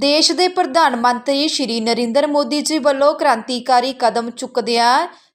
ਦੇਸ਼ ਦੇ ਪ੍ਰਧਾਨ ਮੰਤਰੀ ਸ਼੍ਰੀ ਨਰਿੰਦਰ ਮੋਦੀ ਜੀ ਵੱਲੋਂ ਕ੍ਰਾਂਤੀਕਾਰੀ ਕਦਮ ਚੁੱਕਦਿਆਂ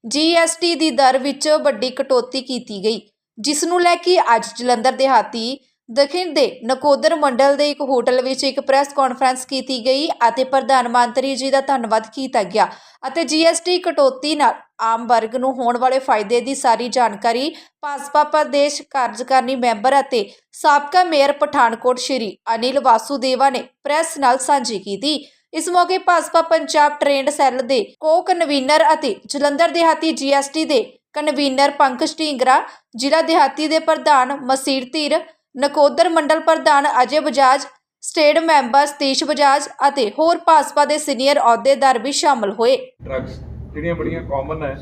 ਜੀਐਸਟੀ ਦੀ ਦਰ ਵਿੱਚ ਵੱਡੀ ਕਟੌਤੀ ਕੀਤੀ ਗਈ, ਜਿਸ ਨੂੰ ਲੈ ਕੇ ਅੱਜ ਜਲੰਧਰ ਦਿਹਾਤੀ ਦਖਿਣ ਦੇ ਨਕੋਦਰ ਮੰਡਲ ਦੇ ਇੱਕ ਹੋਟਲ ਵਿੱਚ ਇੱਕ ਪ੍ਰੈਸ ਕਾਨਫਰੰਸ ਕੀਤੀ ਗਈ ਅਤੇ ਪ੍ਰਧਾਨ ਮੰਤਰੀ ਜੀ ਦਾ ਧੰਨਵਾਦ ਕੀਤਾ ਗਿਆ ਅਤੇ ਜੀਐਸਟੀ ਕਟੌਤੀ ਨਾਲ ਆਮ ਵਰਗ ਨੂੰ ਹੋਣ ਵਾਲੇ ਫਾਇਦੇ ਦੀ ਸਾਰੀ ਜਾਣਕਾਰੀ ਭਾਜਪਾ ਪ੍ਰਦੇਸ਼ ਕਾਰਜਕਾਰਨੀ ਮੈਂਬਰ ਅਤੇ ਸਾਬਕਾ ਮੇਅਰ ਪਠਾਨਕੋਟ ਸ਼੍ਰੀ ਅਨਿਲ ਵਾਸੂਦੇਵਾ ਨੇ ਪ੍ਰੈਸ ਨਾਲ ਸਾਂਝੀ ਕੀਤੀ। ਇਸ ਮੌਕੇ ਭਾਜਪਾ ਪੰਜਾਬ ਟ੍ਰੇਨਡ ਸੈੱਲ ਦੇ ਕੋ ਕਨਵੀਨਰ ਅਤੇ ਜਲੰਧਰ ਦਿਹਾਤੀ ਜੀਐਸਟੀ ਦੇ ਕਨਵੀਨਰ ਪੰਕਜ ਢੀਂਗਰਾ, ਜ਼ਿਲ੍ਹਾ ਦਿਹਾਤੀ ਦੇ ਪ੍ਰਧਾਨ ਮਸੀਰ ਧੀਰ ਨਕੋਦਰ ਮੰਡਲ ਪ੍ਰਧਾਨ ਅਜੇ ਬਜਾਜ, ਸਟੇਟ ਮੈਂਬਰ ਸਤੀਸ਼ ਬਜਾਜ ਅਤੇ ਹੋਰ ਭਾਜਪਾ ਦੇ ਸੀਨੀਅਰ ਅਹੁਦੇਦਾਰ ਵੀ ਸ਼ਾਮਲ ਹੋਏ। ਡਰੱਗਸ ਜਿਹੜੀਆਂ ਬੜੀਆਂ ਕਾਮਨ ਹੈ,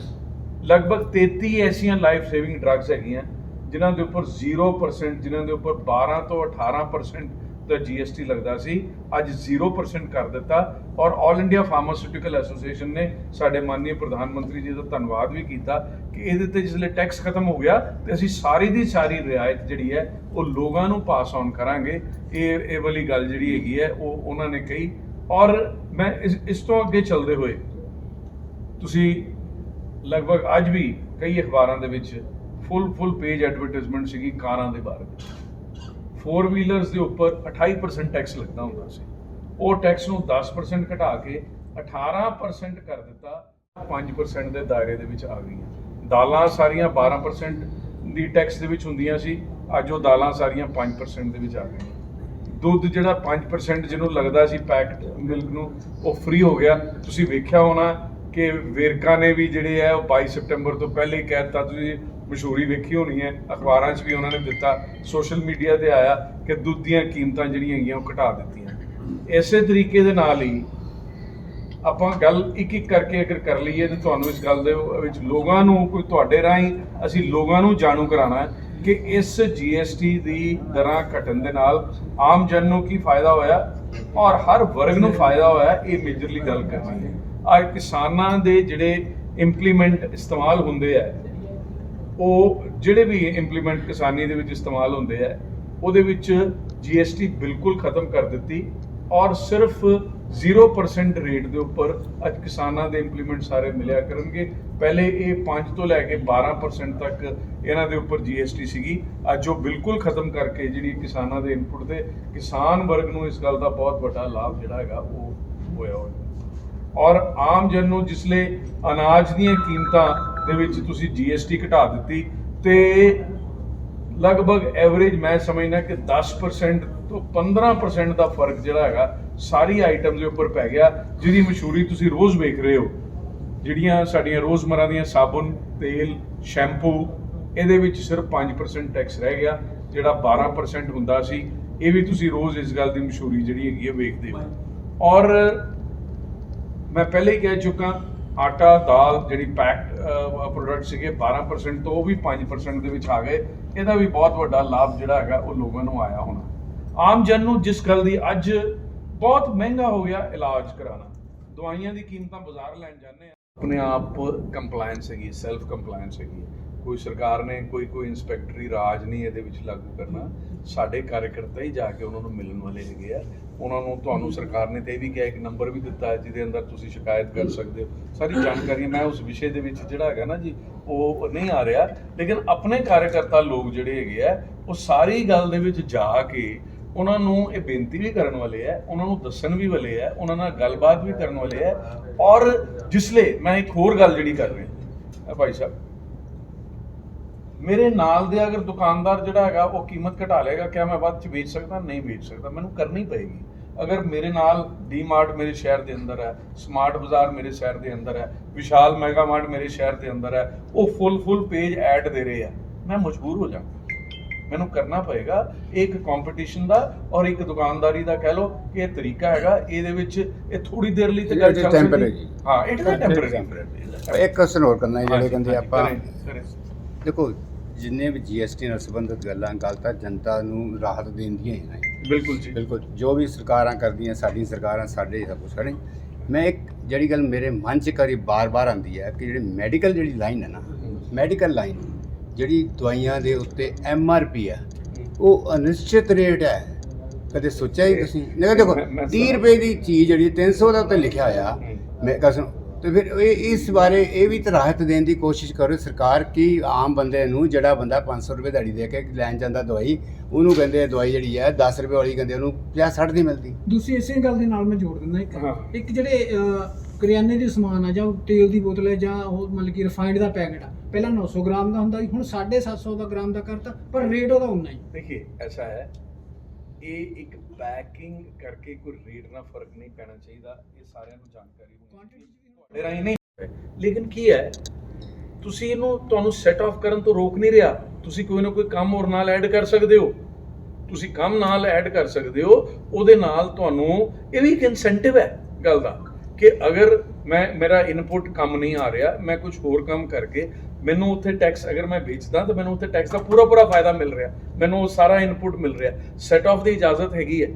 ਲਗਭਗ 33 ਐਸੀਆਂ ਲਾਈਫ ਸੇਵਿੰਗ ਡਰੱਗਸ ਹੈਗੀਆਂ, ਜਿਨ੍ਹਾਂ ਦੇ ਉੱਪਰ 0% ਜਿਨ੍ਹਾਂ ਦੇ ਉੱਪਰ 12 ਤੋਂ 18% ਦਾ GST ਲੱਗਦਾ ਸੀ, ਅੱਜ 0% ਕਰ ਦਿੱਤਾ ਔਰ 올 ਇੰਡੀਆ ਫਾਰਮਾਸਿਊਟੀਕਲ ਐਸੋਸੀਏਸ਼ਨ ਨੇ ਸਾਡੇ ਮਾਨਨੀय ਪ੍ਰਧਾਨ ਮੰਤਰੀ ਜੀ ਦਾ ਧੰਨਵਾਦ ਵੀ ਕੀਤਾ ਕਿ ਇਹਦੇ ਤੇ ਜਿਸਲੇ ਟੈਕਸ ਖਤਮ ਹੋ ਗਿਆ ਤੇ ਅਸੀਂ ਸਾਰੀ ਦੀ ਸਾਰੀ ਰਿਆਇਤ ਜਿਹੜੀ ਹੈ, ਉਹ ਲੋਕਾਂ ਨੂੰ ਪਾਸ ਆਨ ਕਰਾਂਗੇ। ਇਹ ਇਹ ਵਾਲੀ ਗੱਲ ਜਿਹੜੀ ਹੈਗੀ ਹੈ, ਉਹ ਉਹਨਾਂ ਨੇ ਕਹੀ। ਔਰ ਮੈਂ ਇਸ ਇਸ ਤੋਂ ਅੱਗੇ ਚੱਲਦੇ ਹੋਏ ਤੁਸੀਂ ਲਗਭਗ ਅੱਜ ਵੀ ਕਈ ਅਖਬਾਰਾਂ ਦੇ ਵਿੱਚ ਫੁੱਲ ਫੁੱਲ ਪੇਜ ਐਡਵਰਟਾਈਜ਼ਮੈਂਟ ਸੀਗੀ ਕਾਰਾਂ ਦੇ ਬਾਰੇ ਵਿੱਚ। ਫੋਰ ਵੀਲਰਸ ਦੇ ਉੱਪਰ 28% ਟੈਕਸ ਲੱਗਦਾ ਹੁੰਦਾ ਸੀ। ਉਹ ਟੈਕਸ ਨੂੰ 10% ਘਟਾ ਕੇ 18% ਕਰ ਦਿੱਤਾ 5% ਦੇ ਦਾਇਰੇ ਦੇ ਵਿੱਚ ਆ ਗਈਆਂ। ਦਾਲਾਂ ਸਾਰੀਆਂ 12% ਦੀ ਟੈਕਸ ਦੇ ਵਿੱਚ ਹੁੰਦੀਆਂ ਸੀ, ਅੱਜ ਉਹ ਦਾਲਾਂ ਸਾਰੀਆਂ 5% ਦੇ ਵਿੱਚ ਆ ਗਈਆਂ। ਦੁੱਧ ਜਿਹੜਾ 5% ਜਿਹਨੂੰ ਲੱਗਦਾ ਸੀ ਪੈਕਡ ਮਿਲਕ ਨੂੰ, ਉਹ ਫ੍ਰੀ ਹੋ ਗਿਆ। ਤੁਸੀਂ ਵੇਖਿਆ ਹੋਣਾ ਕਿ ਵੇਰਕਾ ਨੇ ਵੀ ਜਿਹੜੇ ਹੈ ਉਹ 22 ਸਪਟੈਂਬਰ ਤੋਂ ਪਹਿਲੇ ਹੀ ਕਹਿ ਦਿੱਤਾ, ਤੁਸੀਂ ਮਸ਼ਹੂਰੀ ਵੇਖੀ ਹੋਣੀ ਹੈ, ਅਖਬਾਰਾਂ 'ਚ ਵੀ ਉਹਨਾਂ ਨੇ ਦਿੱਤਾ, ਸੋਸ਼ਲ ਮੀਡੀਆ ਤੇ ਆਇਆ ਕਿ ਦੁੱਧ ਦੀਆਂ ਕੀਮਤਾਂ ਜਿਹੜੀਆਂ ਹੈਗੀਆਂ ਉਹ ਘਟਾ ਦਿੱਤੀਆਂ। ਇਸੇ ਤਰੀਕੇ ਦੇ ਨਾਲ ਹੀ ਆਪਾਂ ਗੱਲ ਇੱਕ ਇੱਕ ਕਰਕੇ ਅਗਰ ਕਰ ਲਈਏ ਤੇ ਤੁਹਾਨੂੰ ਇਸ ਗੱਲ ਦੇ ਵਿੱਚ ਲੋਕਾਂ ਨੂੰ ਕੋਈ ਤੁਹਾਡੇ ਰਾਹੀਂ ਅਸੀਂ ਲੋਕਾਂ ਨੂੰ ਜਾਣੂ ਕਰਾਉਣਾ ਹੈ ਕਿ ਇਸ GST ਦੀ ਦਰਾਂ ਘਟਣ ਦੇ ਨਾਲ ਆਮ ਜਨ ਨੂੰ ਕੀ ਫਾਇਦਾ ਹੋਇਆ ਔਰ ਹਰ ਵਰਗ ਨੂੰ ਫਾਇਦਾ ਹੋਇਆ, ਇਹ ਮੇਜਰਲੀ ਗੱਲ ਕਰਨੀ ਹੈ। ਆ ਕਿਸਾਨਾਂ ਦੇ ਜਿਹੜੇ ਇੰਪਲੀਮੈਂਟ ਇਸਤੇਮਾਲ ਹੁੰਦੇ ਆ ਉਹ ਜਿਹੜੇ ਵੀ ਇੰਪਲੀਮੈਂਟ ਕਿਸਾਨੀ ਦੇ ਵਿੱਚ ਇਸਤੇਮਾਲ ਹੁੰਦੇ ਆ, ਉਹਦੇ ਵਿੱਚ GST ਬਿਲਕੁਲ ਖਤਮ ਕਰ ਦਿੱਤੀ ਔਰ ਸਿਰਫ 0% ਰੇਟ ਦੇ ਉੱਪਰ ਅੱਜ ਕਿਸਾਨਾਂ ਦੇ ਇੰਪਲੀਮੈਂਟ ਸਾਰੇ ਮਿਲਿਆ ਕਰਨਗੇ। ਪਹਿਲੇ ਇਹ 5 ਤੋਂ ਲੈ ਕੇ 12% ਤੱਕ ਇਹਨਾਂ ਦੇ ਉੱਪਰ GST ਸੀਗੀ। ਅੱਜ ਉਹ ਬਿਲਕੁਲ ਖਤਮ ਕਰਕੇ ਜਿਹੜੀ ਕਿਸਾਨਾਂ ਦੇ ਇਨਪੁਟ ਤੇ ਕਿਸਾਨ ਵਰਗ ਨੂੰ ਇਸ ਗੱਲ ਦਾ ਬਹੁਤ ਵੱਡਾ ਲਾਭ ਜਿਹੜਾ ਹੈਗਾ ਉਹ ਹੋਇਆ ਹੋਇਆ। ਔਰ ਆਮ ਜਨ ਨੂੰ ਜਿਸਲੇ ਅਨਾਜ ਦੀਆਂ ਕੀਮਤਾਂ ਦੇ ਵਿੱਚ ਤੁਸੀਂ GST ਘਟਾ ਦਿੱਤੀ ਤੇ ਲਗਭਗ ਐਵਰੇਜ ਮੈਂ ਸਮਝਦਾ ਕਿ 10% ਤੋਂ 15% ਦਾ ਫ਼ਰਕ ਜਿਹੜਾ ਹੈਗਾ, ਸਾਰੀ ਆਈਟਮ ਦੇ ਉੱਪਰ ਪੈ ਗਿਆ, ਜਿਹਦੀ ਮਸ਼ਹੂਰੀ ਤੁਸੀਂ ਰੋਜ਼ ਵੇਖ ਰਹੇ ਹੋ। ਜਿਹੜੀਆਂ ਸਾਡੀਆਂ ਰੋਜ਼ਮਰਾਂ ਦੀਆਂ ਸਾਬਣ ਤੇਲ, ਸ਼ੈਂਪੂ, ਇਹਦੇ ਵਿੱਚ ਸਿਰਫ 5% ਟੈਕਸ ਰਹਿ ਗਿਆ, ਜਿਹੜਾ 12% ਹੁੰਦਾ ਸੀ, ਇਹ ਵੀ ਤੁਸੀਂ ਰੋਜ਼ ਇਸ ਗੱਲ ਦੀ ਮਸ਼ਹੂਰੀ ਜਿਹੜੀ ਹੈਗੀ ਹੈ ਵੇਖਦੇ ਹੋ। ਔਰ ਮੈਂ ਪਹਿਲੇ ਹੀ ਕਹਿ ਚੁੱਕਾ ਆਟਾ, ਦਾਲ ਜਿਹੜੀ ਪੈਕਡ ਪ੍ਰੋਡਕਟ ਸੀਗੇ 12% ਤੋਂ ਉਹ ਵੀ 5% ਦੇ ਵਿੱਚ ਆ ਗਏ। ਇਹਦਾ ਵੀ ਬਹੁਤ ਵੱਡਾ ਲਾਭ ਜਿਹੜਾ ਹੈਗਾ, ਉਹ ਲੋਕਾਂ ਨੂੰ ਆਇਆ ਹੋਣਾ। ਆਮ ਜਨ ਨੂੰ ਜਿਸ ਗੱਲ ਦੀ ਅੱਜ ਬਹੁਤ ਮਹਿੰਗਾ ਹੋ ਗਿਆ, ਇਲਾਜ ਕਰਾਉਣਾ। ਦਵਾਈਆਂ ਦੀ ਕੀਮਤਾਂ ਬਾਜ਼ਾਰ ਲੈਣ ਜਾਂਦੇ ਆ। ਆਪਣੇ ਆਪ ਕੰਪਲਾਈਂਸ ਹੈਗੀ ਸੈਲਫ ਕੰਪਲਾਈਂਸ ਹੈਗੀ ਕੋਈ ਸਰਕਾਰ ਨੇ, ਕੋਈ ਕੋਈ ਇਨਸਪੈਕਟਰੀ ਰਾਜ ਨਹੀਂ ਇਹਦੇ ਵਿੱਚ ਲਾਗੂ ਕਰਨਾ। ਸਾਡੇ ਕਾਰਜਕਰਤਾ ਹੀ ਜਾ ਕੇ ਉਹਨਾਂ ਨੂੰ ਮਿਲਣ ਵਾਲੇ ਹੈਗੇ ਆ। ਉਹਨਾਂ ਨੂੰ ਤੁਹਾਨੂੰ ਸਰਕਾਰ ਨੇ ਤੇ ਇਹ ਵੀ ਕਿਹਾ ਇੱਕ ਨੰਬਰ ਵੀ ਦਿੱਤਾ ਹੈ, ਜਿਹਦੇ ਅੰਦਰ ਤੁਸੀਂ ਸ਼ਿਕਾਇਤ ਕਰ ਸਕਦੇ ਹੋ। ਸਾਰੀ ਜਾਣਕਾਰੀ ਮੈਂ ਉਸ ਵਿਸ਼ੇ ਦੇ ਵਿੱਚ ਜਿਹੜਾ ਹੈਗਾ ਨਾ ਜੀ, ਉਹ ਨਹੀਂ ਆ ਰਿਹਾ। ਲੇਕਿਨ ਆਪਣੇ ਕਾਰਜਕਰਤਾ ਲੋਕ ਜਿਹੜੇ ਹੈਗੇ ਆ, ਉਹ ਸਾਰੀ ਗੱਲ ਦੇ ਵਿੱਚ ਜਾ ਕੇ ਉਹਨਾਂ ਨੂੰ ਇਹ ਬੇਨਤੀ ਵੀ ਕਰਨ ਵਾਲੇ ਆ, ਉਹਨਾਂ ਨੂੰ ਦੱਸਣ ਵੀ ਵਾਲੇ ਆ, ਉਹਨਾਂ ਨਾਲ ਗੱਲਬਾਤ ਵੀ ਕਰਨ ਵਾਲੇ ਆ। ਔਰ ਜਿਸਲੇ ਮੈਂ ਇੱਕ ਹੋਰ ਗੱਲ ਜਿਹੜੀ ਕਰ ਰਿਹਾ ਭਾਈ ਸਾਹਿਬ ਮੇਰੇ ਨਾਲ ਦੇ ਅਗਰ ਦੁਕਾਨਦਾਰ ਜਿਹੜਾ ਹੈਗਾ ਉਹ ਕੀਮਤ ਘਟਾ ਲੇਗਾ ਕਿਆ ਮੈਂ ਬਾਅਦ ਚ ਵੇਚ ਸਕਦਾ? ਨਹੀਂ ਵੇਚ ਸਕਦਾ। ਮੈਨੂੰ ਕਰਨੀ ਪਏਗੀ। ਅਗਰ ਮੇਰੇ ਨਾਲ ਡੀਮਾਰਟ ਮੇਰੇ ਸ਼ਹਿਰ ਦੇ ਅੰਦਰ ਹੈ ਸਮਾਰਟ ਬਾਜ਼ਾਰ ਮੇਰੇ ਸ਼ਹਿਰ ਦੇ ਅੰਦਰ ਹੈ ਵਿਸ਼ਾਲ ਮੈਗਾ ਮਾਰਟ ਮੇਰੇ ਸ਼ਹਿਰ ਦੇ ਅੰਦਰ ਹੈ ਉਹ ਫੁੱਲ ਫੁੱਲ ਪੇਜ ਐਡ ਦੇ ਰਹੇ ਆ ਮੈਂ ਮਜਬੂਰ ਹੋ ਜਾਵਾਂ। ਮੈਨੂੰ ਕਰਨਾ ਪਏਗਾ ਇੱਕ ਕੰਪੀਟੀਸ਼ਨ ਦਾ ਔਰ ਇੱਕ ਦੁਕਾਨਦਾਰੀ ਦਾ ਕਹਿ ਲਓ ਕਿ ਇਹ ਤਰੀਕਾ ਹੈਗਾ ਇਹਦੇ ਵਿੱਚ ਇਹ ਥੋੜੀ ਦੇਰ ਲਈ ਤੇ ਗੱਲ ਇਹ ਚੱਲ temporary ਸਕਦੀ ਜੀ। ਹਾਂ ਇਟ ਇਜ਼ ਟੈਂਪਰੇਰੀ ਇੱਕ ਕੁਐਸਚਨ ਹੋਰ ਕਰਨਾ ਹੈ ਜਿਹੜੇ ਕਹਿੰਦੇ ਆਪਾਂ। ਦੇਖੋ ਜਿੰਨੇ ਵੀ ਜੀਐਸਟੀ ਨਾਲ ਸੰਬੰਧਿਤ ਗੱਲਾਂ ਗੱਲ ਤਾਂ ਜਨਤਾ ਨੂੰ ਰਾਹਤ ਦੇਣ ਦੀਆਂ ਹੀ ਨੇ। ਬਿਲਕੁਲ ਜੀ। ਬਿਲਕੁਲ। ਜੋ ਵੀ ਸਰਕਾਰਾਂ ਕਰਦੀਆਂ ਸਾਡੀਆਂ ਸਰਕਾਰਾਂ ਸਾਡੇ ਸਭ ਕੁਛ ਕਰੇ। ਮੈਂ ਇੱਕ ਜਿਹੜੀ ਗੱਲ ਮੇਰੇ ਮਨ 'ਚ ਕਰੀ ਬਾਰ-ਬਾਰ ਆਉਂਦੀ ਹੈ ਕਿ ਜਿਹੜੀ ਮੈਡੀਕਲ ਜਿਹੜੀ ਲਾਈਨ ਹੈ ਨਾ ਮੈਡੀਕਲ ਲਾਈਨ ਜਿਹੜੀ ਦਵਾਈਆਂ ਦੇ ਉੱਤੇ ਐਮ ਆਰ ਪੀ ਹੈ ਉਹ ਅਨਿਸ਼ਚਿਤ ਰੇਟ ਹੈ। ਕਦੇ ਸੋਚਿਆ ਹੀ ਤੁਸੀਂ? ਨਹੀਂ ਦੇਖੋ ਮੈਂ- ਮੈਂ 30 ਰੁਪਏ ਦੀ ਚੀਜ਼ ਜਿਹੜੀ 300 ਦਾ ਉੱਤੇ ਲਿਖਿਆ ਹੂੰ। ਮੈਂ ਕਸਮ ਤੇ ਫਿਰ ਇਹ ਇਸ ਬਾਰੇ ਇਹ ਵੀ ਤਾਂ ਰਾਹਤ ਦੇਣ ਦੀ ਕੋਸ਼ਿਸ਼ ਕਰੋ ਸਰਕਾਰ ਕਿ ਆਮ ਬੰਦੇ ਨੂੰ ਜਿਹੜਾ ਬੰਦਾ 500 ਰੁਪਏ ਦਾੜੀ ਦੇ ਕੇ ਲੈਣ ਜਾਂਦਾ ਦਵਾਈ ਉਹਨੂੰ ਕਹਿੰਦੇ ਦਵਾਈ ਜਿਹੜੀ ਹੈ 10 ਰੁਪਏ ਵਾਲੀ ਕਹਿੰਦੇ ਉਹਨੂੰ 50 60 ਦੀ ਮਿਲਦੀ। ਦੂਸਰੀ ਇਸੇ ਗੱਲ ਦੇ ਨਾਲ ਮੈਂ ਜੋੜ ਦਿੰਦਾ ਇੱਕ। ਇੱਕ ਜਿਹੜੇ ਕਰਿਆਨੇ ਦੇ ਸਮਾਨ ਆ ਜਾਂ ਤੇਲ ਦੀ ਬੋਤਲ ਹੈ ਜਾਂ ਉਹ ਮਤਲਬ ਕਿ ਰਿਫਾਈਨਡ ਦਾ ਪੈਕਟ ਆ ਪਹਿਲਾਂ 900 ਗ੍ਰਾਮ ਦਾ ਹੁੰਦਾ ਸੀ ਹੁਣ 750 ਦਾ ਗ੍ਰਾਮ ਦਾ ਕਰਤਾ ਪਰ ਰੇਟ ਉਹਦਾ ਉਨਾ ਹੀ। ਦੇਖिए ਐਸਾ ਹੈ ਇਹ ਇੱਕ ਪੈਕਿੰਗ ਕਰਕੇ ਕੋਈ ਰੇਟ ਨਾਲ ਫ਼ਰਕ ਨਹੀਂ ਪੈਣਾ ਚਾਹੀਦਾ ਇਹ ਸਾਰਿਆਂ ਨੂੰ ਜਾਣਕਾਰੀ ਹੋਣੀ ਚਾਹੀਦੀ। ਤੁਹਾਡੇ ਰਾਹੀਂ ਨਹੀਂ। ਲੇਕਿਨ ਕੀ ਹੈ? ਤੁਸੀਂ ਇਹਨੂੰ ਤੁਹਾਨੂੰ ਸੈਟ ਆਫ ਕਰਨ ਤੋਂ ਰੋਕ ਨਹੀਂ ਰਿਹਾ। ਤੁਸੀਂ ਕੋਈ ਨਾ ਕੋਈ ਕੰਮ ਹੋਰ ਨਾਲ ਐਡ ਕਰ ਸਕਦੇ ਹੋ। ਤੁਸੀਂ ਕੰਮ ਨਾਲ ਐਡ ਕਰ ਸਕਦੇ ਹੋ। ਉਹਦੇ ਨਾਲ ਤੁਹਾਨੂੰ ਇਹ ਵੀ ਇੱਕ ਇਨਸੈਂਟਿਵ ਹੈ ਗੱਲ ਦਾ ਕਿ ਅਗਰ ਮੈਂ, ਮੇਰਾ ਇਨਪੁਟ ਕੰਮ ਨਹੀਂ ਆ ਰਿਹਾ, ਮੈਂ ਕੁਝ ਹੋਰ ਕੰਮ ਕਰਕੇ ਮੈਨੂੰ ਉੱਥੇ ਟੈਕਸ ਅਗਰ ਮੈਂ ਵੇਚਦਾ ਤਾਂ ਮੈਨੂੰ ਉੱਥੇ ਟੈਕਸ ਦਾ ਪੂਰਾ ਪੂਰਾ ਫਾਇਦਾ ਮਿਲ ਰਿਹਾ। ਮੈਨੂੰ ਉਹ ਸਾਰਾ ਇਨਪੁਟ ਮਿਲ ਰਿਹਾ। ਸੈਟ ਆਫ ਦੀ ਇਜਾਜ਼ਤ ਹੈਗੀ ਹੈ।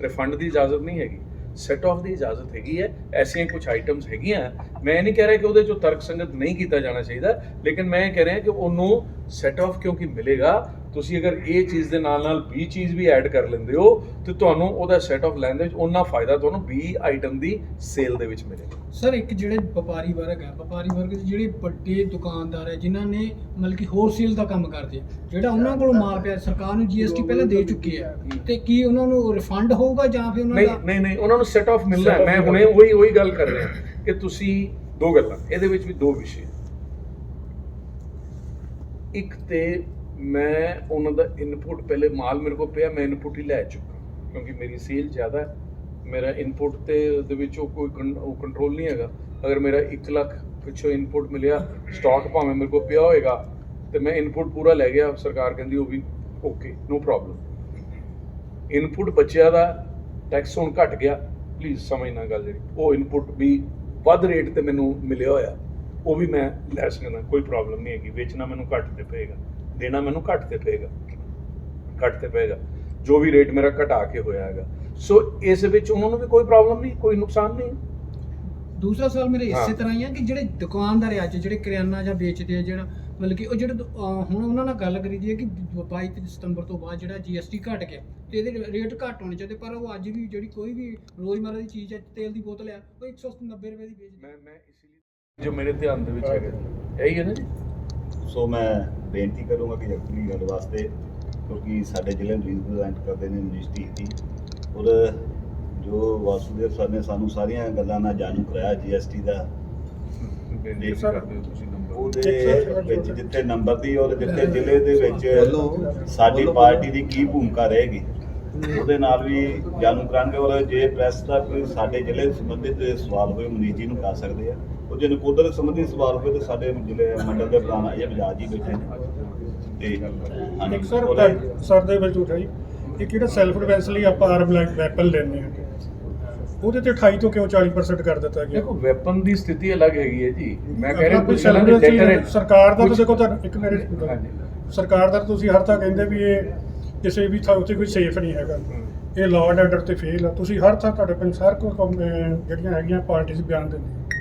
ਰਿਫੰਡ ਦੀ ਇਜਾਜ਼ਤ ਨਹੀਂ ਹੈਗੀ। ਸੈਟ ਆਫ ਦੀ ਇਜਾਜ਼ਤ ਹੈਗੀ ਹੈ, ਐਸੀਆਂ ਕੁਝ ਆਈਟਮਸ ਹੈਗੀਆਂ। ਮੈਂ ਇਹ ਨਹੀਂ ਕਹਿ ਰਿਹਾ ਕਿ ਉਹਦੇ ਚੋਂ ਤਰਕ ਸੰਗਤ ਨਹੀਂ ਕੀਤਾ ਜਾਣਾ ਚਾਹੀਦਾ, ਲੇਕਿਨ ਮੈਂ ਇਹ ਕਹਿ ਰਿਹਾ ਕਿ ਉਹਨੂੰ ਸੈਟ ਆਫ ਕਿਉਂਕਿ ਮਿਲੇਗਾ ਤੁਸੀਂ ਅਗਰ ਇਹ ਚੀਜ਼ ਦੇ ਨਾਲ ਨਾਲ B ਚੀਜ਼ ਵੀ ਐਡ ਕਰ ਲੈਂਦੇ ਹੋ ਤੇ ਤੁਹਾਨੂੰ ਉਹਦਾ ਸੈਟ ਆਫ ਵਿੱਚ ਉਹਨਾਂ ਫਾਇਦਾ ਤੁਹਾਨੂੰ B ਆਈਟਮ ਦੀ ਸੇਲ ਦੇ ਵਿੱਚ ਮਿਲੇਗਾ। ਸਰ ਇੱਕ ਜਿਹੜੇ ਵਪਾਰੀ ਵਰਗ ਹੈ ਵਪਾਰੀ ਵਰਗ ਦੇ ਜਿਹੜੇ ਵੱਡੇ ਦੁਕਾਨਦਾਰ ਹੈ ਜਿਨ੍ਹਾਂ ਨੇ ਮਤਲਬ ਕਿ ਹੋਲਸੇਲ ਦਾ ਕੰਮ ਕਰਦੇ ਆ ਜਿਹੜਾ ਉਹਨਾਂ ਕੋਲ ਮਾਲ ਪਿਆ ਸਰਕਾਰ ਨੂੰ GST ਪਹਿਲਾਂ ਦੇ ਚੁੱਕੀ ਹੈ ਤੇ ਕੀ ਉਹਨਾਂ ਨੂੰ ਰਿਫੰਡ ਹੋਊਗਾ ਜਾਂ ਫਿਰ ਉਹਨਾਂ ਦਾ ਨਹੀਂ ਨਹੀਂ ਉਹਨਾਂ ਨੂੰ ਸੈਟ ਆਫ ਮਿਲਣਾ ਹੈ। ਮੈਂ ਹੁਣੇ ਉਹੀ ਉਹੀ ਗੱਲ ਕਰ ਰਿਹਾ ਕਿ ਤੁਸੀਂ ਦੋ ਗੱਲਾਂ ਇਹਦੇ ਵਿੱਚ ਵੀ ਦੋ ਵਿਸ਼ੇ ਇੱਕ ਤੇ ਮੈਂ ਉਹਨਾਂ ਦਾ ਇਨਪੁਟ ਪਹਿਲੇ ਮਾਲ ਮੇਰੇ ਕੋਲ ਪਿਆ, ਮੈਂ ਇਨਪੁਟ ਹੀ ਲੈ ਚੁੱਕਾ ਕਿਉਂਕਿ ਮੇਰੀ ਸੇਲ ਜ਼ਿਆਦਾ ਮੇਰਾ ਇਨਪੁਟ ਤੇ ਦੇ ਵਿੱਚ ਉਹ ਕੋਈ ਕੰ- ਉਹ ਕੰਟਰੋਲ ਨਹੀਂ ਹੈਗਾ। ਅਗਰ ਮੇਰਾ 1 ਲੱਖ ਪਿੱਛੋਂ ਇਨਪੁਟ ਮਿਲਿਆ ਸਟਾਕ ਭਾਵੇਂ ਮੇਰੇ ਕੋਲ ਪਿਆ ਹੋਏਗਾ, ਤੇ ਮੈਂ ਇਨਪੁਟ ਪੂਰਾ ਲੈ ਗਿਆ, ਸਰਕਾਰ ਕਹਿੰਦੀ ਉਹ ਵੀ ਓਕੇ ਨੋ ਪ੍ਰੋਬਲਮ ਇਨਪੁਟ ਬਚਿਆ ਦਾ ਟੈਕਸ ਹੁਣ ਘਟ ਗਿਆ। ਪਲੀਜ਼ ਸਮਝਣਾ ਗੱਲ ਜਿਹੜੀ। ਉਹ ਇਨਪੁਟ ਵੀ ਵੱਧ ਰੇਟ ਤੇ ਮੈਨੂੰ ਮਿਲਿਆ ਹੋਇਆ। ਉਹ ਵੀ ਮੈਂ ਲੈ ਸਕਦਾ, ਕੋਈ ਪ੍ਰੋਬਲਮ ਨਹੀਂ ਹੈਗੀ। ਵੇਚਣਾ ਮੈਨੂੰ ਘੱਟ ਤੇ ਪਏਗਾ। ਦੇਣਾ ਮੈਨੂੰ ਘੱਟ ਤੇ ਪਏਗਾ। ਘੱਟ ਤੇ ਪਏਗਾ। ਜੋ ਵੀ ਰੇਟ ਮੇਰਾ ਘਟਾ ਕੇ ਹੋਇਆ ਹੈਗਾ। ਸੋ ਇਸ ਵਿੱਚ ਉਹਨਾਂ ਨੂੰ ਵੀ ਕੋਈ ਪ੍ਰੋਬਲਮ ਨਹੀਂ ਕੋਈ ਨੁਕਸਾਨ ਨਹੀਂ। ਦੂਸਰਾ ਸਵਾਲ ਮੇਰੇ ਇਸੇ। ਤਰ੍ਹਾਂ ਹੀ ਆ ਕਿ ਜਿਹੜੇ ਦੁਕਾਨਦਾਰ ਆ ਅੱਜ ਜਿਹੜੇ ਕਰਿਆਨਾ ਜਾਂ ਵੇਚਦੇ ਆ ਜਿਹੜਾ ਮਤਲਬ ਕਿ ਉਹ ਜਿਹੜੇ ਹੁਣ ਉਹਨਾਂ ਨਾਲ ਗੱਲ ਕਰੀ ਦੀ ਹੈ ਕਿ 22 ਸਤੰਬਰ ਤੋਂ ਬਾਅਦ ਜਿਹੜਾ GST ਘਟ ਗਿਆ ਤੇ ਇਹਦੇ ਰੇਟ ਘੱਟ ਹੋਣੇ ਚਾਹੀਦੇ ਪਰ ਉਹ ਅੱਜ ਵੀ ਜਿਹੜੀ ਕੋਈ ਵੀ ਰੋਜ਼ਮਰਰਾ ਦੀ ਚੀਜ਼ ਹੈ ਤੇਲ ਦੀ ਬੋਤਲ ਆ ਉਹ 190 ਰੁਪਏ ਦੀ ਵੇਚਦੇ ਮੈਂ ਮੈਂ ਇਸ ਲਈ ਜੋ ਮੇਰੇ ਧਿਆਨ ਦੇ ਵਿੱਚ ਹੈਗਾ। ਇਹੀ ਹੈ ਨਾ ਜੀ? ਸੋ ਮੈਂ ਬੇਨਤੀ ਕਰੂੰਗਾ ਕਿ ਅਗਲੀ ਗੱਲ ਵਾਸਤੇ ਕਿਉਂਕਿ ਸਾਡੇ ਜ਼ਿਲ੍ਹੇ ਨੂੰ ਰਿਪਰੈਜ਼ੈਂਟ ਕਰਦੇ ਨੇ ਮਨਿਸਟਰੀ ਦੀ ਔਰ ਜੋ ਵਾਸੂਦੇਵ ਸਰ ਨੇ ਸਾਨੂੰ ਸਾਰੀਆਂ ਗੱਲਾਂ ਨਾਲ ਜਾਣੂ ਕਰਾਇਆ ਜੀਐਸਟੀ ਦਾ। ਬੇਨਤੀ ਸਰ, ਕਰਦੇ ਹੋ ਤੁਸੀਂ ਨੰਬਰ ਉਹਦੇ ਵਿੱਚ ਜਿੱਥੇ ਨੰਬਰ ਦੀ ਔਰ ਜਿੱਥੇ ਜ਼ਿਲ੍ਹੇ ਦੇ ਵਿੱਚ ਸਾਡੀ ਪਾਰਟੀ ਦੀ ਕੀ ਭੂਮਿਕਾ ਰਹੇਗੀ ਉਹਦੇ ਨਾਲ ਵੀ ਜਾਣੂ ਕਰਾਂਗੇ। ਔਰ ਜੇ ਪ੍ਰੈਸ ਦਾ ਕੋਈ ਸਾਡੇ ਜ਼ਿਲ੍ਹੇ ਸੰਬੰਧਿਤ ਸਵਾਲ ਹੋਵੇ ਮਨੀਸ਼ ਜੀ ਨੂੰ ਕਰ ਸਕਦੇ ਆ। ਉਹ ਜੇ ਨਕੋਦਰ ਸੰਬੰਧੀ ਸਵਾਲ ਹੋਵੇ ਤਾਂ ਸਾਡੇ ਜ਼ਿਲ੍ਹੇ ਮੰਡਲ ਦੇ ਪ੍ਰਧਾਨ ਅਜੇ ਬਜਾਜ ਜੀ ਬੈਠੇ ਨੇ। ਤੇ ਸਰ ਤਾਂ- ਸਰ ਦੇ ਵਿੱਚ ਉਠਾਈ ਇੱਕ ਜਿਹੜਾ ਸੈਲਫ ਡਿਫੈਂਸ ਲਈ ਆਪਾਂ ਆਰਮ ਵੈਪਨ ਲੈਣੇ ਆ ਉਹਦੇ ਤੇ 28 ਤੋਂ ਕਿਉਂ 40% ਕਰ ਦਿੱਤਾ ਗਿਆ? ਦੇਖੋ ਵੈਪਨ ਦੀ ਸਥਿਤੀ ਅਲੱਗ ਹੈਗੀ ਹੈ ਜੀ। ਮੈਂ ਕਹਿ ਰਿਹਾ ਕੁਝ self-defense ਡੈਟਰ ਸਰਕਾਰ ਦਾ ਤਾਂ ਦੇਖੋ ਤਾਂ ਇੱਕ ਮੇਰੇ ਸਰਕਾਰ ਦਾ ਤਾਂ ਤੁਸੀਂ ਹਰ ਥਾਂ ਕਹਿੰਦੇ ਵੀ ਇਹ ਕਿਸੇ ਵੀ ਥਾਂ ਉੱਤੇ ਕੋਈ ਸੇਫ ਨਹੀਂ ਹੈਗਾ। ਇਹ ਲਾਅ ਐਂਡ ਆਰਡਰ ਤੇ ਫੇਲ ਆ। ਤੁਸੀਂ ਹਰ ਥਾਂ ਤੁਹਾਡੇ ਪਿੰਡ ਸਾਰ ਕੋ ਜਿਹੜੀਆਂ ਹੈਗੀਆਂ ਪਾਰਟੀਆਂ ਬਿਆਨ ਦਿੰਦੇ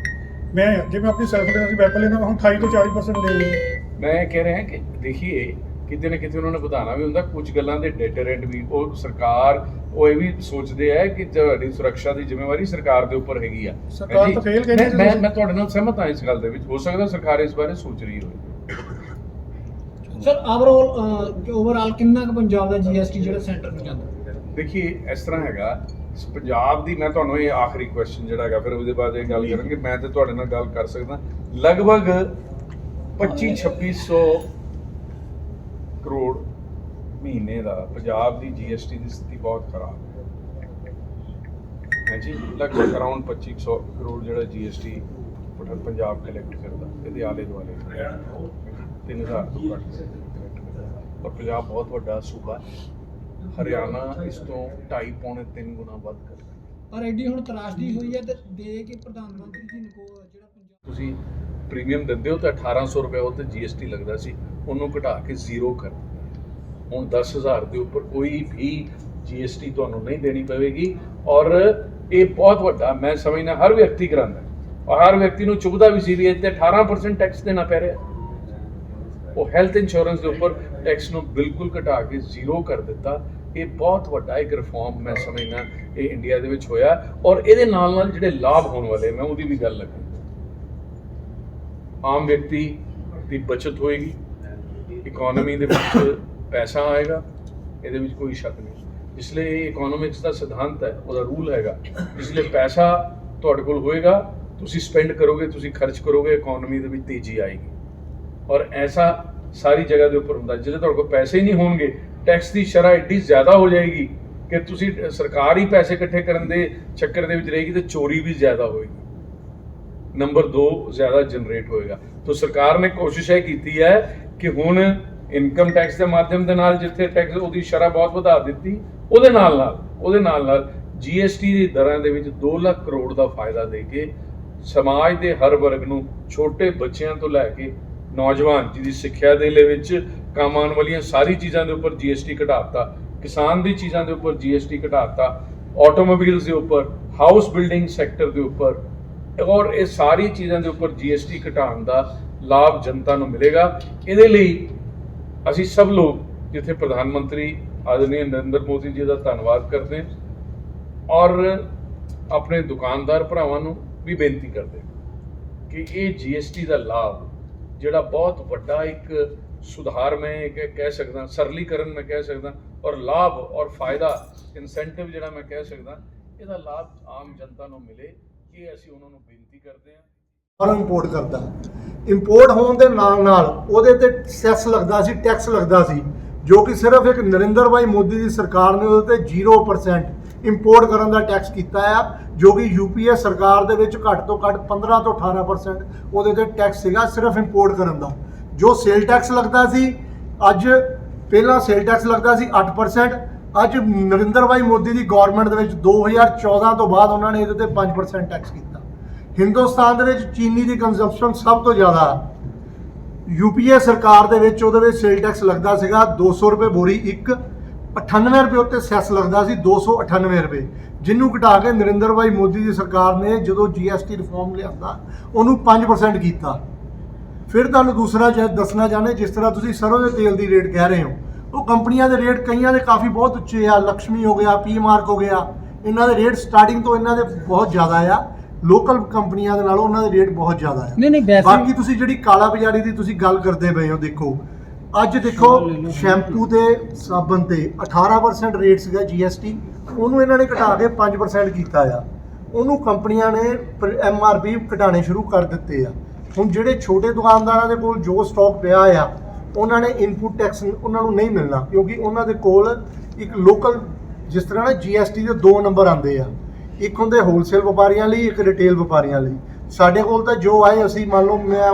ਮੈਂ ਜੇ ਮੈਂ ਆਪਣੀ ਸੈਲਫ ਡਿਫੈਂਸ ਵੈਪਨ ਲੈਣਾ ਹੁਣ 28 ਤੋਂ 40% ਲੈ ਲਈ ਮੈਂ ਕਹਿ ਰਿਹਾ ਕਿ ਦੇਖੀਏ ਕਿਤੇ ਨਾ ਕਿਤੇ ਉਹਨਾਂ ਨੇ ਵਧਾਣਾ ਵੀ ਹੁੰਦਾ ਕੁਝ ਗੱਲਾਂ ਦੇ ਡੈਟਰੈਂਟ ਵੀ ਉਹ ਸਰਕਾਰ ਉਹ ਇਹ ਵੀ ਸੋਚਦੇ ਆ ਕਿ ਤੁਹਾਡੀ ਸੁਰੱਖਿਆ ਦੀ ਜ਼ਿੰਮੇਵਾਰੀ ਸਰਕਾਰ ਦੇ ਉੱਪਰ ਹੈਗੀ ਆ। ਸਰਕਾਰ ਤਾਂ fail ਕਹਿੰਦੀ ਮੈਂ- ਸੀ ਮੈਂ। ਮੈਂ ਤੁਹਾਡੇ ਨਾਲ ਸਹਿਮਤ ਹਾਂ ਇਸ ਗੱਲ ਦੇ ਵਿੱਚ। ਹੋ ਸਕਦਾ ਸਰਕਾਰ ਇਸ ਬਾਰੇ ਸੋਚ ਰਹੀ ਹੋਵੇ। ਸਰ ਓਵਰਆਲ ਓਵਰਆਲ ਕਿੰਨਾ ਕੁ ਪੰਜਾਬ ਦਾ GST ਜਿਹੜਾ ਸੈਂਟਰ ਨੂੰ ਜਾਂਦਾ? ਦੇਖੀਏ ਇਸ ਤਰ੍ਹਾਂ ਹੈਗਾ ਪੰਜਾਬ ਦੀ ਮੈਂ ਤੁਹਾਨੂੰ ਇਹ ਆਖਰੀ ਕੁਐਸਚਨ ਜਿਹੜਾ ਹੈਗਾ ਫਿਰ ਉਹਦੇ ਬਾਅਦ ਇਹ ਗੱਲ ਕਰਾਂਗੇ। ਮੈਂ ਤੇ ਤੁਹਾਡੇ ਨਾਲ ਗੱਲ ਕਰ ਸਕਦਾ। ਲਗਭਗ 25 2600 ਕਰੋੜ ਮਹੀਨੇ ਦਾ ਪੰਜਾਬ ਦੀ ਜੀਐਸਟੀ ਦੀ ਸਥਿਤੀ ਬਹੁਤ ਖਰਾਬ ਹੈ। ਹਾਂਜੀ ਲਗਭਗ ਅਰਾਊਂਡ 2500 ਕਰੋੜ ਜਿਹੜਾ ਜੀਐਸਟੀ ਪੰਜਾਬ ਕਲੈਕਟ ਕਰਦਾ ਇਹਦੇ ਆਲੇ ਦੁਆਲੇ। 3000 ਤੋਂ ਘੱਟ। ਔਰ ਪੰਜਾਬ ਬਹੁਤ ਵੱਡਾ ਸੂਬਾ ਹੈ। ਹਰਿਆਣਾ ਇਸ ਤੋਂ 2.5 ਪੌਣੇ 3 ਗੁਣਾ ਵੱਧ ਕਰਦਾ ਪਰ ਐਡੀ ਹੁਣ ਤਰਾਸ਼ਦੀ ਹੋਈ ਹੈ ਤੇ ਦੇ ਕੇ ਪ੍ਰਧਾਨ ਮੰਤਰੀ ਜੀ ਨੂੰ ਕੋ ਜਿਹੜਾ ਪੰਜਾਬ ਤੁਸੀਂ ਪ੍ਰੀਮੀਅਮ ਦਿੰਦੇ ਹੋ ਤਾਂ 1800 ਰੁਪਏ ਉਹ ਤੇ ਜੀਐਸਟੀ ਲੱਗਦਾ ਸੀ ਉਹਨੂੰ ਘਟਾ ਕੇ ਜ਼ੀਰੋ ਕਰ ਦਿੱਤਾ। ਹੁਣ 10000 ਦੇ ਉੱਪਰ ਕੋਈ ਵੀ ਜੀਐਸਟੀ ਤੁਹਾਨੂੰ ਨਹੀਂ ਦੇਣੀ ਪਵੇਗੀ ਔਰ ਇਹ ਬਹੁਤ ਵੱਡਾ ਮੈਂ ਸਮਝਦਾ ਹਰ ਵਿਅਕਤੀ ਕਰਾਂਦਾ ਔਰ ਹਰ ਵਿਅਕਤੀ ਨੂੰ ਚੁਭਦਾ ਵੀ ਸੀ ਵੀ ਇਹ ਤੇ 18% ਟੈਕਸ ਦੇਣਾ ਪੈ ਰਿਹਾ। ਉਹ ਹੈਲਥ ਇੰਸ਼ੋਰੈਂਸ ਦੇ ਉੱਪਰ ਟੈਕਸ ਨੂੰ ਬਿਲਕੁਲ ਘਟਾ ਕੇ ਜ਼ੀਰੋ ਕਰ ਦਿੱਤਾ। ਇਹ ਬਹੁਤ ਵੱਡਾ ਇੱਕ ਰਿਫਾਰਮ ਮੈਂ ਸਮਝਦਾ ਇਹ ਇੰਡੀਆ ਦੇ ਵਿੱਚ ਹੋਇਆ ਔਰ ਇਹਦੇ ਨਾਲ ਨਾਲ ਜਿਹੜੇ ਲਾਭ ਹੋਣ ਵਾਲੇ, ਮੈਂ ਉਹਦੀ ਵੀ ਗੱਲ ਲੱਗੀ। ਆਮ ਵਿਅਕਤੀ ਦੀ ਬਚਤ ਹੋਏਗੀ ਇਕਨੋਮੀ ਦੇ ਵਿੱਚ ਪੈਸਾ ਆਏਗਾ, ਇਹਦੇ ਵਿੱਚ ਕੋਈ ਸ਼ੱਕ ਨਹੀਂ। ਇਸ ਲਈ ਇਹ ਇਕਨੋਮਿਕਸ ਦਾ ਸਿਧਾਂਤ ਹੈ, ਉਹਦਾ ਰੂਲ ਹੈਗਾ ਇਸ ਲਈ ਪੈਸਾ ਤੁਹਾਡੇ ਕੋਲ ਹੋਏਗਾ, ਤੁਸੀਂ ਸਪੈਂਡ ਕਰੋਗੇ, ਤੁਸੀਂ ਖਰਚ ਕਰੋਗੇ ਇਕਨੋਮੀ ਦੇ ਵਿੱਚ ਤੇਜ਼ੀ ਆਏਗੀ। ਔਰ ਐਸਾ ਸਾਰੀ ਜਗ੍ਹਾ ਦੇ ਉੱਪਰ ਹੁੰਦਾ ਜਦੋਂ ਤੁਹਾਡੇ ਕੋਲ ਪੈਸੇ ਹੀ ਨਹੀਂ ਹੋਣਗੇ ਟੈਕਸ ਦੀ ਸ਼ਰ੍ਹਾਂ ਇੱਡੀ ਜ਼ਿਆਦਾ ਹੋ ਜਾਏਗੀ ਕਿ ਤੁਸੀਂ ਸਰਕਾਰ ਹੀ ਪੈਸੇ ਇਕੱਠੇ ਕਰਨ ਦੇ ਚੱਕਰ ਦੇ ਵਿੱਚ ਰਹੇਗੀ ਤੇ ਚੋਰੀ ਵੀ ਜ਼ਿਆਦਾ ਹੋਏਗੀ। ਨੰਬਰ 2 ਜ਼ਿਆਦਾ ਜਨਰੇਟ ਹੋਏਗਾ। ਤਾਂ ਸਰਕਾਰ ਨੇ ਕੋਸ਼ਿਸ਼ ਇਹ ਕੀਤੀ ਹੈ ਕਿ ਹੁਣ ਇਨਕਮ ਟੈਕਸ ਦੇ ਮਾਧਿਅਮ ਦੇ ਨਾਲ ਜਿੱਥੇ ਟੈਕਸ ਉਹਦੀ ਸ਼ਰ੍ਹਾਂ ਬਹੁਤ ਵਧਾ ਦਿੱਤੀ, ਉਹਦੇ ਨਾਲ ਨਾਲ, ਉਹਦੇ ਨਾਲ ਨਾਲ GST ਦੀ ਦਰਾਂ ਦੇ ਵਿੱਚ 2 ਲੱਖ ਕਰੋੜ ਦਾ ਫਾਇਦਾ ਦੇ ਕੇ ਸਮਾਜ ਦੇ ਹਰ ਵਰਗ ਨੂੰ ਛੋਟੇ ਬੱਚਿਆਂ ਤੋਂ ਲੈ ਕੇ ਨੌਜਵਾਨ ਜਿਹਦੀ ਸਿੱਖਿਆ ਦੇ ਲਈ ਵਿੱਚ ਕੰਮ ਆਉਣ ਵਾਲੀਆਂ ਸਾਰੀ ਚੀਜ਼ਾਂ ਦੇ ਉੱਪਰ GST ਘਟਾਤਾ, ਕਿਸਾਨ ਦੀ ਚੀਜ਼ਾਂ ਦੇ ਉੱਪਰ GST ਘਟਾਤਾ ਆਟੋਮੋਬਾਈਲਸ ਦੇ ਉੱਪਰ ਹਾਊਸ ਬਿਲਡਿੰਗ ਸੈਕਟਰ ਦੇ ਉੱਪਰ, ਔਰ ਇਹ ਸਾਰੀ ਚੀਜ਼ਾਂ ਦੇ ਉੱਪਰ GST ਘਟਾਉਣ ਦਾ ਲਾਭ ਜਨਤਾ ਨੂੰ ਮਿਲੇਗਾ। ਇਹਦੇ ਲਈ ਅਸੀਂ ਸਭ ਲੋਕ ਜਿੱਥੇ ਪ੍ਰਧਾਨ ਮੰਤਰੀ ਆਦਰਨੀय ਨਰਿੰਦਰ ਮੋਦੀ ਜੀ ਦਾ ਧੰਨਵਾਦ ਕਰਦੇ ਹਾਂ ਔਰ ਆਪਣੇ ਦੁਕਾਨਦਾਰ ਭਰਾਵਾਂ ਨੂੰ ਵੀ ਬੇਨਤੀ ਕਰਦੇ ਕਿ ਇਹ GST ਦਾ ਲਾਭ, ਜਿਹੜਾ ਬਹੁਤ ਵੱਡਾ ਇੱਕ ਸੁਧਾਰ ਮੈਂ ਇਹ ਕਹਿ ਸਕਦਾ ਸਰਲੀਕਰਨ ਮੈਂ ਕਹਿ ਸਕਦਾ ਔਰ ਲਾਭ ਔਰ ਫਾਇਦਾ ਇਨਸੈਂਟਿਵ ਜਿਹੜਾ ਮੈਂ ਕਹਿ ਸਕਦਾ ਇਹਦਾ ਲਾਭ ਆਮ ਜਨਤਾ ਨੂੰ ਮਿਲੇ ਇਹ ਅਸੀਂ ਉਹਨਾਂ ਨੂੰ ਬੇਨਤੀ ਕਰਦੇ ਹਾਂ ਬਾਹਰੋਂ ਇੰਪੋਰਟ ਕਰਦਾ ਇੰਪੋਰਟ ਹੋਣ ਦੇ ਨਾਲ ਨਾਲ ਉਹਦੇ ਤੇ ਸੈਸ ਲੱਗਦਾ ਸੀ ਟੈਕਸ ਲੱਗਦਾ ਸੀ ਜੋ ਕਿ ਸਿਰਫ ਇੱਕ ਨਰਿੰਦਰ ਭਾਈ ਮੋਦੀ ਦੀ ਸਰਕਾਰ ਨੇ ਉਹਦੇ ਤੇ 0% ਇੰਪੋਰਟ ਕਰਨ ਦਾ ਟੈਕਸ ਕੀਤਾ ਆ ਜੋ ਕਿ ਯੂਪੀਏ ਸਰਕਾਰ ਦੇ ਵਿੱਚ ਘੱਟ ਤੋਂ ਘੱਟ 15 ਤੋਂ 18% ਉਹਦੇ ਤੇ ਟੈਕਸ ਸੀਗਾ ਸਿਰਫ ਇੰਪੋਰਟ ਕਰਨ ਦਾ ਜੋ ਸੇਲ ਟੈਕਸ ਲੱਗਦਾ ਸੀ, ਅੱਜ ਪਹਿਲਾਂ ਸੇਲ ਟੈਕਸ ਲੱਗਦਾ ਸੀ 8% ਅੱਜ ਨਰਿੰਦਰ ਭਾਈ ਮੋਦੀ ਦੀ ਗਵਰਨਮੈਂਟ ਦੇ ਵਿੱਚ 2014 ਤੋਂ ਬਾਅਦ ਉਹਨਾਂ ਨੇ ਇਹਦੇ ਤੇ 5% ਟੈਕਸ ਕੀਤਾ। ਹਿੰਦੁਸਤਾਨ ਦੇ ਵਿੱਚ ਚੀਨੀ ਦੀ ਕੰਜ਼ੰਪਸ਼ਨ ਸਭ ਤੋਂ ਜ਼ਿਆਦਾ ਯੂਪੀਏ ਸਰਕਾਰ ਦੇ ਵਿੱਚ ਉਹਦੇ ਵਿੱਚ ਸੇਲ ਟੈਕਸ ਲੱਗਦਾ ਸੀਗਾ 200 ਰੁਪਏ ਬੋਰੀ ਇੱਕ 98 ਰੁਪਏ ਉੱਤੇ ਸੈਸ ਲੱਗਦਾ ਸੀ 298 ਰੁਪਏ, ਜਿਹਨੂੰ ਘਟਾ ਕੇ ਨਰਿੰਦਰ ਭਾਈ ਮੋਦੀ ਦੀ ਸਰਕਾਰ ਨੇ ਜਦੋਂ ਜੀਐਸਟੀ ਰਿਫਾਰਮ ਲਿਆਂਦਾ, ਉਹਨੂੰ 5% ਕੀਤਾ। ਫਿਰ ਤੁਹਾਨੂੰ ਦੂਸਰਾ ਚ ਦੱਸਣਾ ਚਾਹੁੰਦੇ ਜਿਸ ਤਰ੍ਹਾਂ ਤੁਸੀਂ ਸਰੋਂ ਦੇ ਤੇਲ ਦੀ ਰੇਟ ਕਹਿ ਰਹੇ ਹੋ ਉਹ ਕੰਪਨੀਆਂ ਦੇ ਰੇਟ ਕਈਆਂ ਦੇ ਕਾਫੀ ਬਹੁਤ ਉੱਚੇ ਆ ਲక్ష్ਮੀ ਹੋ ਗਿਆ ਪੀ ਮਾਰਕ ਹੋ ਗਿਆ ਇਹਨਾਂ ਦੇ ਰੇਟ ਸਟਾਰਟਿੰਗ ਤੋਂ ਇਹਨਾਂ ਦੇ ਬਹੁਤ ਜ਼ਿਆਦਾ ਆ ਲੋਕਲ ਕੰਪਨੀਆਂ ਦੇ ਨਾਲੋਂ ਉਹਨਾਂ ਦੇ ਰੇਟ ਬਹੁਤ ਜ਼ਿਆਦਾ ਆ। ਨਹੀਂ ਨਹੀਂ ਵੈਸੇ ਬਾਕੀ ਤੁਸੀਂ ਜਿਹੜੀ ਕਾਲਾ ਬਾਜ਼ਾਰੀ ਦੀ ਤੁਸੀਂ ਗੱਲ ਕਰਦੇ ਪਏ ਹੋ ਦੇਖੋ ਅੱਜ ਦੇਖੋ ਸ਼ੈਂਪੂ ਤੇ ਸਾਬਣ ਤੇ 18% ਰੇਟ ਸੀਗਾ GST ਉਹਨੂੰ ਇਹਨਾਂ ਨੇ ਘਟਾ ਕੇ 5% ਕੀਤਾ ਆ। ਉਹਨੂੰ ਕੰਪਨੀਆਂ ਨੇ MRP ਘਟਾਣੇ ਸ਼ੁਰੂ ਕਰ ਦਿੱਤੇ ਆ। ਹੁਣ ਜਿਹੜੇ ਛੋਟੇ ਦੁਕਾਨਦਾਰਾਂ ਦੇ ਕੋਲ ਜੋ ਸਟਾਕ ਪਿਆ ਆ, ਉਹਨਾਂ ਨੇ ਇਨਪੁਟ ਟੈਕਸ ਉਹਨਾਂ ਨੂੰ ਨਹੀਂ ਮਿਲਣਾ, ਕਿਉਂਕਿ ਉਹਨਾਂ ਦੇ ਕੋਲ ਇੱਕ ਲੋਕਲ ਜਿਸ ਤਰ੍ਹਾਂ ਨਾ GST ਦੇ ਦੋ ਨੰਬਰ ਆਉਂਦੇ ਆ। ਇੱਕ ਹੁੰਦੇ ਹੋਲਸੇਲ ਵਪਾਰੀਆਂ ਲਈ, ਇੱਕ ਰਿਟੇਲ ਵਪਾਰੀਆਂ ਲਈ। ਸਾਡੇ ਕੋਲ ਤਾਂ ਜੋ ਆਏ, ਅਸੀਂ ਮੰਨ ਲਓ ਮੈਂ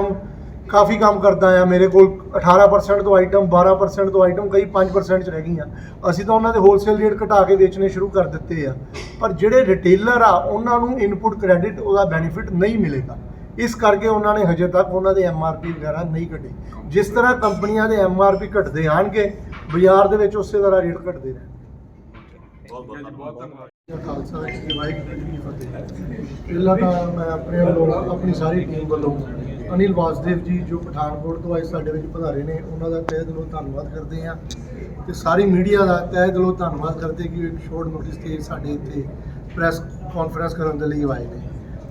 ਕਾਫੀ ਕੰਮ ਕਰਦਾ ਆ, ਮੇਰੇ ਕੋਲ 18% ਤੋਂ ਆਈਟਮ 12% ਤੋਂ ਆਈਟਮ ਕਈ 5% ਚ ਰਹਿ ਗਈਆਂ। ਅਸੀਂ ਤਾਂ ਉਹਨਾਂ ਦੇ ਹੋਲਸੇਲ ਰੇਟ ਘਟਾ ਕੇ ਵੇਚਣੇ ਸ਼ੁਰੂ ਕਰ ਦਿੱਤੇ ਆ। ਪਰ ਜਿਹੜੇ ਰਿਟੇਲਰ ਆ, ਉਹਨਾਂ ਨੂੰ ਇਨਪੁਟ ਕ੍ਰੈਡਿਟ ਉਹਦਾ ਬੈਨੀਫਿਟ ਨਹੀਂ ਮਿਲੇਗਾ। ਇਸ ਕਰਕੇ ਉਹਨਾਂ ਨੇ ਹਜੇ ਤੱਕ ਉਹਨਾਂ ਦੇ ਐਮਆਰਪੀ ਵਗੈਰਾ ਨਹੀਂ ਘਟੇ ਜਿਸ ਤਰ੍ਹਾਂ ਕੰਪਨੀਆਂ ਦੇ ਐਮਆਰਪੀ ਘਟਦੇ ਆਣਗੇ ਬਾਜ਼ਾਰ ਦੇ ਵਿੱਚ ਉਸੇ ਤਰ੍ਹਾਂ ਰੇਟ ਘਟਦੇ ਰਹਿਣਗੇ। ਬਹੁਤ ਧੰਨਵਾਦ। ਦਾ ਖਾਲਸਾ ਵਾਹਿਗੁਰੂ ਜੀ ਫਤਿਹ। ਪਹਿਲਾਂ ਤਾਂ ਮੈਂ ਆਪਣੇ ਵੱਲੋਂ ਆਪਣੀ ਸਾਰੀ ਟੀਮ ਵੱਲੋਂ ਅਨਿਲ ਵਾਸਦੇਵ ਜੀ ਜੋ ਪਠਾਨਕੋਟ ਤੋਂ ਆਏ ਸਾਡੇ ਵਿੱਚ ਪਧਾਰੇ ਨੇ ਉਹਨਾਂ ਦਾ ਤਹਿ ਦਿਲੋਂ ਧੰਨਵਾਦ ਕਰਦੇ ਹਾਂ। ਤੇ ਸਾਰੀ ਮੀਡੀਆ ਦਾ ਤਹਿ ਦਿਲੋਂ ਧੰਨਵਾਦ ਕਰਦੇ ਕਿ ਇੱਕ ਸ਼ੋਰਟ ਨੋਟਿਸ ਤੇ ਸਾਡੇ ਇੱਥੇ ਪ੍ਰੈਸ ਕਾਨਫਰੰਸ ਕਰਨ ਦੇ ਲਈ ਆਏ ਨੇ।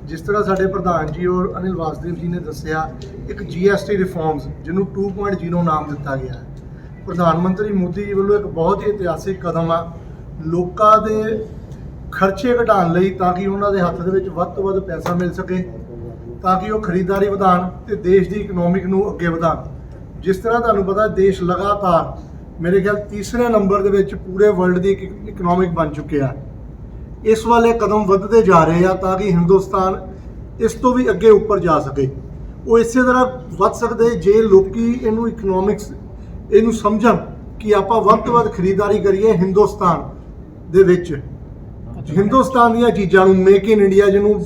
ਜਿਸ ਤਰ੍ਹਾਂ ਸਾਡੇ ਪ੍ਰਧਾਨ ਜੀ ਔਰ ਅਨਿਲ ਵਾਸਦੇਵ ਜੀ ਨੇ ਦੱਸਿਆ, ਇੱਕ ਜੀਐਸਟੀ ਰਿਫਾਰਮਸ ਜਿਹਨੂੰ 2.0 ਨਾਮ ਦਿੱਤਾ ਗਿਆ ਹੈ। ਪ੍ਰਧਾਨ ਮੰਤਰੀ ਮੋਦੀ ਜੀ ਵੱਲੋਂ ਇੱਕ ਬਹੁਤ ਹੀ ਇਤਿਹਾਸਿਕ ਕਦਮ ਆ, ਲੋਕਾਂ ਦੇ ਖਰਚੇ ਘਟਾਉਣ ਲਈ ਤਾਂ ਕਿ ਉਹਨਾਂ ਦੇ ਹੱਥ ਦੇ ਵਿੱਚ ਵੱਧ ਤੋਂ ਵੱਧ ਪੈਸਾ ਮਿਲ ਸਕੇ, ਤਾਂ ਕਿ ਉਹ ਖਰੀਦਦਾਰੀ ਵਧਾਉਣ ਤੇ ਦੇਸ਼ ਦੀ ਇਕਨੋਮਿਕ ਨੂੰ ਅੱਗੇ ਵਧਾਉਣ ਜਿਸ ਤਰ੍ਹਾਂ ਤੁਹਾਨੂੰ ਪਤਾ, ਦੇਸ਼ ਲਗਾਤਾਰ ਮੇਰੇ ਖਿਆਲ ਤੀਸਰੇ ਨੰਬਰ ਦੇ ਵਿੱਚ ਪੂਰੇ ਵਰਲਡ ਦੀ ਇਕਨੋਮਿਕ ਬਣ ਚੁੱਕਿਆ ਹੈ। ਇਸ ਵਾਲੇ ਕਦਮ ਵੱਧਦੇ ਜਾ ਰਹੇ ਆ ਤਾਂ ਕਿ ਹਿੰਦੁਸਤਾਨ ਇਸ ਤੋਂ ਵੀ ਅੱਗੇ ਉੱਪਰ ਜਾ ਸਕੇ। ਉਹ ਇਸੇ ਤਰ੍ਹਾਂ ਵੱਧ ਸਕਦੇ ਜੇ ਲੋਕੀ ਇਹਨੂੰ ਇਕਨੋਮਿਕਸ ਇਹਨੂੰ ਸਮਝਣ ਕਿ ਆਪਾਂ ਵੱਧ ਤੋਂ ਵੱਧ ਖਰੀਦਦਾਰੀ ਕਰੀਏ ਹਿੰਦੁਸਤਾਨ ਦੇ ਵਿੱਚ। ਹਿੰਦੁਸਤਾਨ ਦੀਆਂ ਚੀਜ਼ਾਂ ਨੂੰ ਮੇਕ ਇਨ ਇੰਡੀਆ ਜਿਹਨੂੰ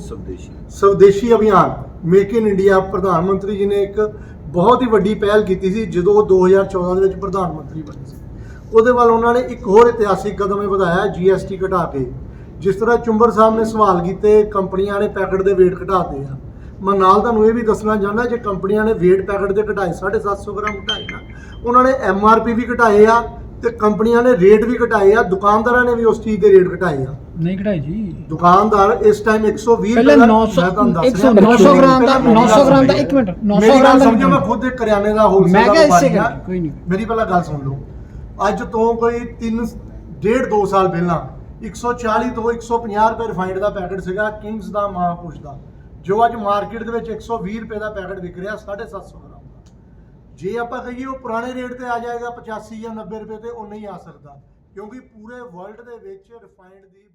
ਸਵਦੇਸ਼ੀ। ਅਭਿਆਨ ਮੇਕ ਇਨ ਇੰਡੀਆ ਪ੍ਰਧਾਨ ਮੰਤਰੀ ਜੀ ਨੇ ਇੱਕ ਬਹੁਤ ਹੀ ਵੱਡੀ ਪਹਿਲ ਕੀਤੀ ਸੀ ਜਦੋਂ ਉਹ 2014 ਦੇ ਵਿੱਚ ਪ੍ਰਧਾਨ ਮੰਤਰੀ ਬਣੇ ਸੀ। ਉਹਦੇ ਵੱਲ ਉਹਨਾਂ ਨੇ ਇੱਕ ਹੋਰ ਇਤਿਹਾਸਿਕ ਕਦਮ ਵਧਾਇਆ ਜੀਐਸਟੀ ਘਟਾ ਕੇ। ਜਿਸ ਤਰ੍ਹਾਂ ਚੁੰਬਰ ਸਾਹਿਬ ਨੇ ਸਵਾਲ ਕੀਤੇ ਕੰਪਨੀਆਂ ਨੇ ਪੈਕਟ ਦੇ weight ਘਟਾਤੇ ਆ ਮੈਂ ਨਾਲ ਤੁਹਾਨੂੰ ਇਹ ਵੀ ਦੱਸਣਾ ਚਾਹੁੰਦਾ ਜੇ ਕੰਪਨੀਆਂ ਨੇ weight ਪੈਕਟ ਦੇ ਘਟਾਏ 750 ਗ੍ਰਾਮ ਘਟਾਏ ਨਾ ਉਹਨਾਂ ਨੇ ਐਮਆਰਪੀ ਵੀ ਘਟਾਏ ਆ ਤੇ ਕੰਪਨੀਆਂ ਨੇ ਰੇਟ ਵੀ ਘਟਾਏ ਆ ਦੁਕਾਨਦਾਰਾਂ ਨੇ ਵੀ ਉਸ ਚੀਜ਼ ਦੇ ਰੇਟ ਘਟਾਏ ਆ ਨਹੀਂ ਘਟਾਈ ਜੀ ਦੁਕਾਨਦਾਰ ਇਸ ਟਾਈਮ 120 ਪਹਿਲਾਂ ਰੁਪਏ ਦਾ- 900 ਮੈਂ ਤੁਹਾਨੂੰ ਦੱਸ 100 ਰਿਹਾ, 900 ਗ੍ਰਾਮ ਦਾ ਮੇਰੀ ਗੱਲ 900 ਗ੍ਰਾਮ ਦਾ ਸਮਝੋ। ਇੱਕ ਮਿੰਟ 900 ਮੇਰੀ ਗ੍ਰਾਮ ਦਾ ਸਮਝੋ ਮੈਂ ਖੁਦ ਇੱਕ ਕਰਿਆਨੇ ਦਾ ਹੋਲਸੇਲ ਇਸੇ ਵਪਾਰੀ ਹਾਂ। ਕੋਈ ਨਹੀਂ। ਮੇਰੀ ਪਹਿਲਾਂ ਗੱਲ ਸੁਣ ਲਓ ਅੱਜ ਤੋਂ ਕੋਈ 3 ਡੇਢ 2 ਸਾਲ ਪਹਿਲਾਂ 140 ਤੋਂ 150 ਰੁਪਏ ਰਿਫਾਈਨਡ ਦਾ ਪੈਕਟ ਸੀਗਾ ਕਿੰਗਸ ਦਾ ਮਹਾਪੁਰਸ਼ ਦਾ, ਜੋ ਅੱਜ ਮਾਰਕੀਟ ਦੇ ਵਿੱਚ 120 ਰੁਪਏ ਦਾ ਪੈਕੇਟ ਵਿਕ ਰਿਹਾ 750 ਗ੍ਰਾਮ ਦਾ। ਜੇ ਆਪਾਂ ਕਹੀਏ ਉਹ ਪੁਰਾਣੇ ਰੇਟ ਤੇ ਆ ਜਾਏਗਾ 85 ਜਾਂ 90 ਰੁਪਏ ਤੇ ਉਹ ਨਹੀਂ ਆ ਸਕਦਾ, ਕਿਉਂਕਿ ਪੂਰੇ ਵਰਲਡ ਦੇ ਵਿੱਚ ਰਿਫਾਈਨਡ ਦੀ